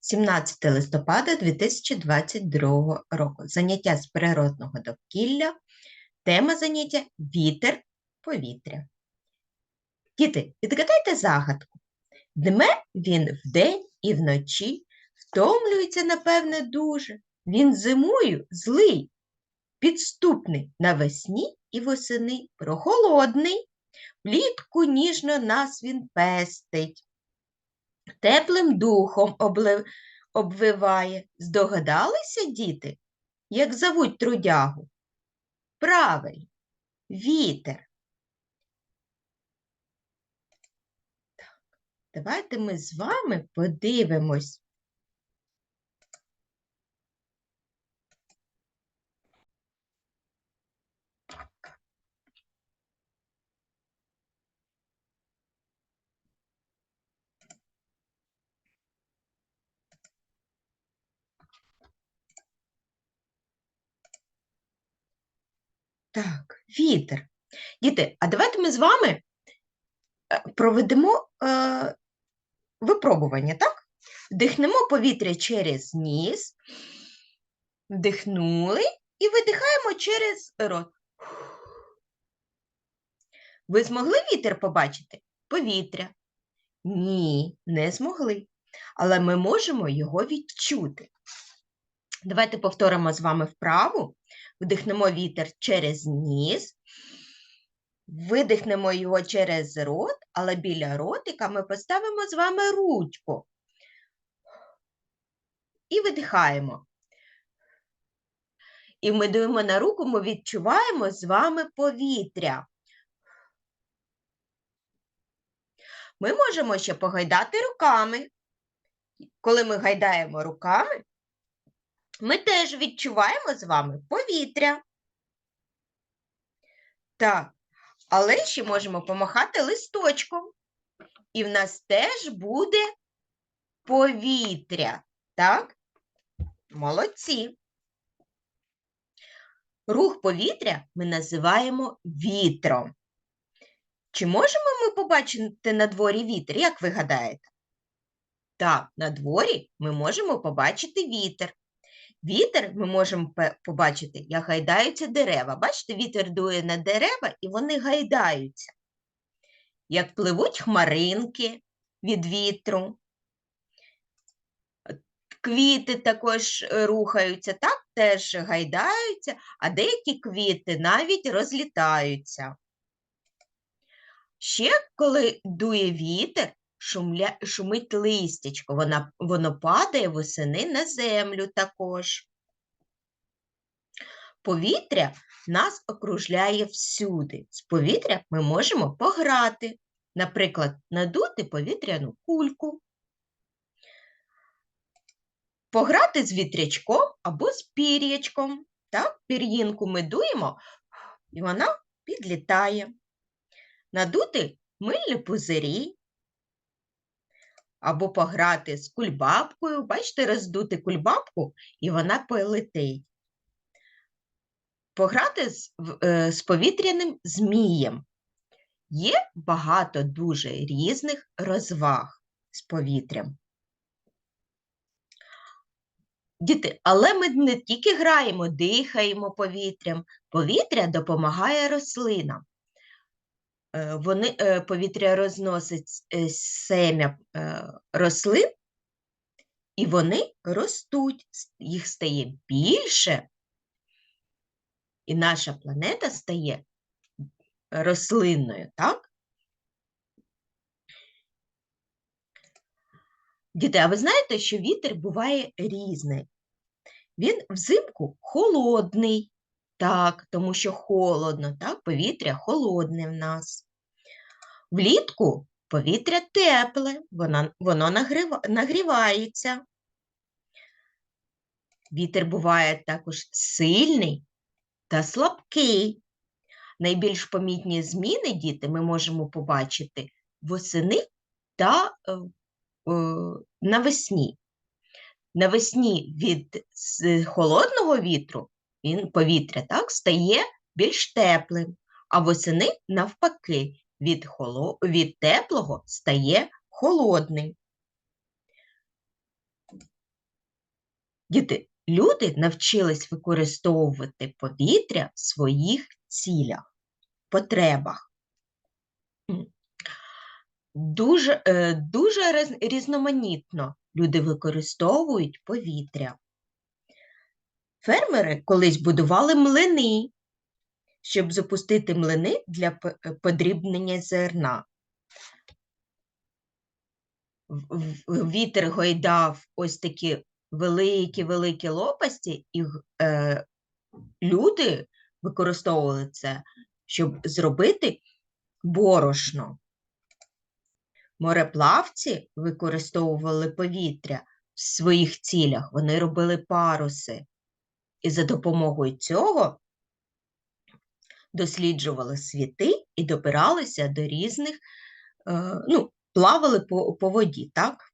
17 листопада 2022 року. Заняття з природного довкілля. Тема заняття вітер повітря. Діти, відгадайте загадку. Дме він вдень і вночі, втомлюється, напевне, дуже. Він зимою злий, підступний навесні і восени, прохолодний, влітку ніжно нас він пестить. Теплим духом облив... обвиває. Здогадалися, діти, як зовуть трудягу? Правильно, вітер. Так, давайте ми з вами подивимось. Так, вітер. Діти, а давайте ми з вами е, проведемо е, випробування, так? Вдихнемо повітря через ніс, вдихнули і видихаємо через рот. Ви змогли вітер побачити? Повітря? Ні, не змогли. Але ми можемо його відчути. Давайте повторимо з вами вправу. Вдихнемо вітер через ніс, видихнемо його через рот, але біля ротика ми поставимо з вами ручку. І видихаємо. І ми дуємо на руку, ми відчуваємо з вами повітря. Ми можемо ще погайдати руками. Коли ми гайдаємо руками, ми теж відчуваємо з вами повітря. Так, але ще можемо помахати листочком. І в нас теж буде повітря. Так? Молодці. Рух повітря ми називаємо вітром. Чи можемо ми побачити на дворі вітер, як ви гадаєте? Так, на дворі ми можемо побачити вітер. Вітер ми можемо побачити, як гайдаються дерева. Бачите, вітер дує на дерева і вони гайдаються. Як пливуть хмаринки від вітру. Квіти також е, рухаються, так, теж гайдаються, а деякі квіти навіть розлітаються. Ще коли дує вітер, шумля, шумить листячко, вона, воно падає восени на землю також. Повітря нас окружляє всюди. З повітря ми можемо пограти, наприклад, надути повітряну кульку, пограти з вітрячком або з пір'ячком. Пір'їнку ми дуємо, і вона підлітає. Надути мильні пузирі, або пограти з кульбабкою. Бачите, роздути кульбабку, і вона полетить. Пограти з, е, з повітряним змієм. Є багато дуже різних розваг з повітрям. Діти, але ми не тільки граємо, дихаємо повітрям. Повітря допомагає рослинам. Е, Вони, е, повітря розносить е, сем'я рослин, і вони ростуть, їх стає більше, і наша планета стає рослинною, так? Діти, а ви знаєте, що вітер буває різний? Він взимку холодний, так, тому що холодно, так, повітря холодне в нас. Влітку повітря тепле, воно, воно нагріва- нагрівається. Вітер буває також сильний та слабкий. Найбільш помітні зміни, діти, ми можемо побачити восени та е, е, навесні. Навесні від холодного вітру він, повітря так, стає більш теплим, а восени навпаки від, холо, від теплого стає холодним. Діти, люди навчились використовувати повітря в своїх цілях, потребах. Дуже, е, дуже різноманітно люди використовують повітря. Фермери колись будували млини, щоб запустити млини для е, подрібнення зерна. Вітер гойдав ось такі великі-великі лопасті, і е, люди використовували це, щоб зробити борошно. Мореплавці використовували повітря в своїх цілях, вони робили паруси. І за допомогою цього досліджували світи і добиралися до різних, е, ну, плавали по, по воді, так?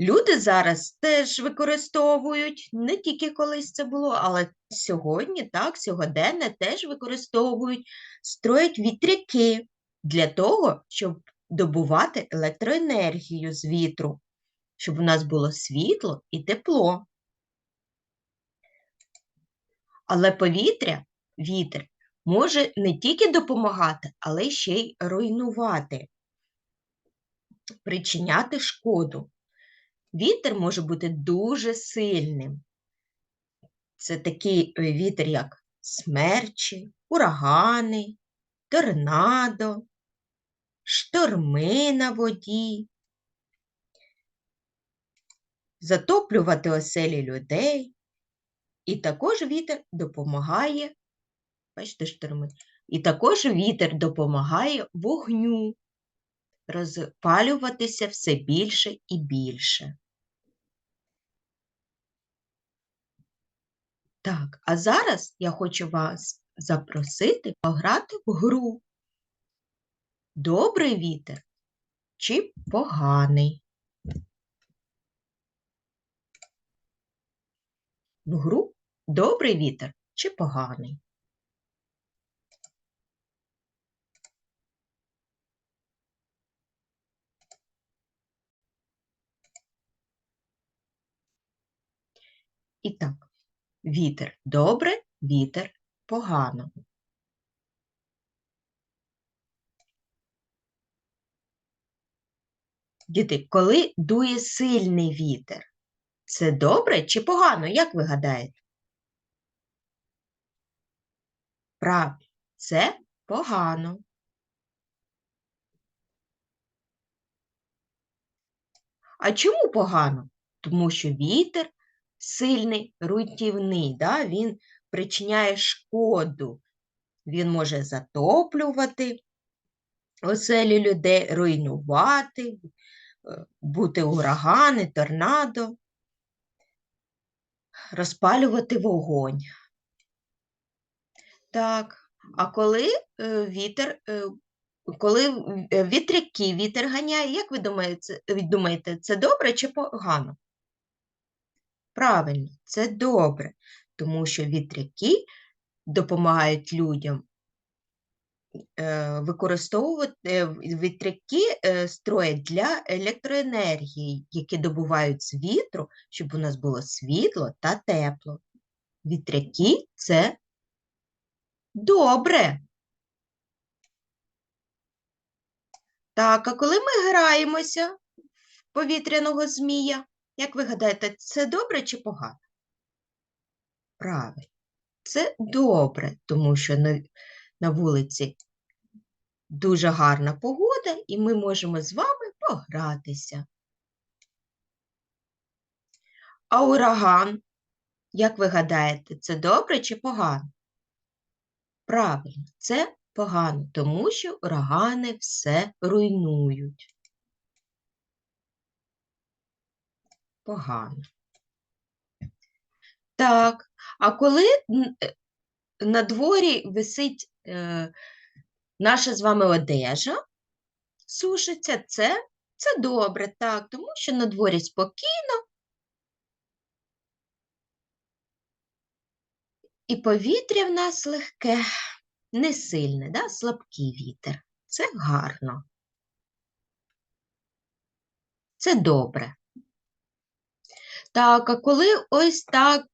Люди зараз теж використовують, не тільки колись це було, але сьогодні, так, сьогодення теж використовують, строять вітряки для того, щоб добувати електроенергію з вітру, щоб у нас було світло і тепло. Але повітря, вітер, може не тільки допомагати, але ще й руйнувати, причиняти шкоду. Вітер може бути дуже сильним. Це такий е, вітер, як смерчі, урагани, торнадо, шторми на воді, затоплювати оселі людей. І також вітер допомагає, бачите, шторми, і також вітер допомагає вогню розпалюватися все більше і більше. Так, а зараз я хочу вас запросити пограти в гру. Добрий вітер чи поганий? В гру добрий вітер чи поганий? І так, вітер добре, вітер погано. Діти, коли дує сильний вітер, це добре чи погано, як ви гадаєте? Правильно, це погано. А чому погано? Тому що вітер сильний, руйнівний, да? він причиняє шкоду. Він може затоплювати оселі людей, руйнувати, е, бути урагани, торнадо, розпалювати вогонь. Так, а коли е, вітер, е, коли е, вітряки вітер ганяє, як ви думаєте, це добре чи погано? Правильно, це добре, тому що вітряки допомагають людям використовувати вітряки строять для електроенергії, які добувають з вітру, щоб у нас було світло та тепло. Вітряки це добре. Так, а коли ми граємося в повітряного змія, як ви гадаєте, це добре чи погано? Правильно, це добре, тому що на, на вулиці дуже гарна погода, і ми можемо з вами погратися. А ураган, як ви гадаєте, це добре чи погано? Правильно, це погано, тому що урагани все руйнують. Погано. Так, а коли е, на дворі висить е, наша з вами одежа, сушиться, це, це добре, так, тому що на дворі спокійно і повітря в нас легке, не сильне, да? слабкий вітер. Це гарно. Це добре. Так, а коли ось так,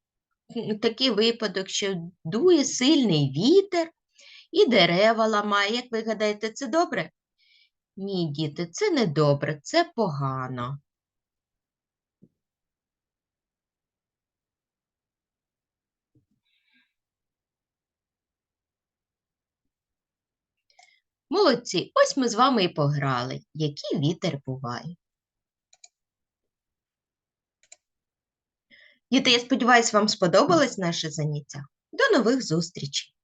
такий випадок, що дує сильний вітер і дерева ламає, як ви гадаєте, це добре? Ні, діти, це не добре, це погано. Молодці, ось ми з вами і пограли, який вітер буває. Діти, я сподіваюся, вам сподобалось наше заняття. До нових зустрічей!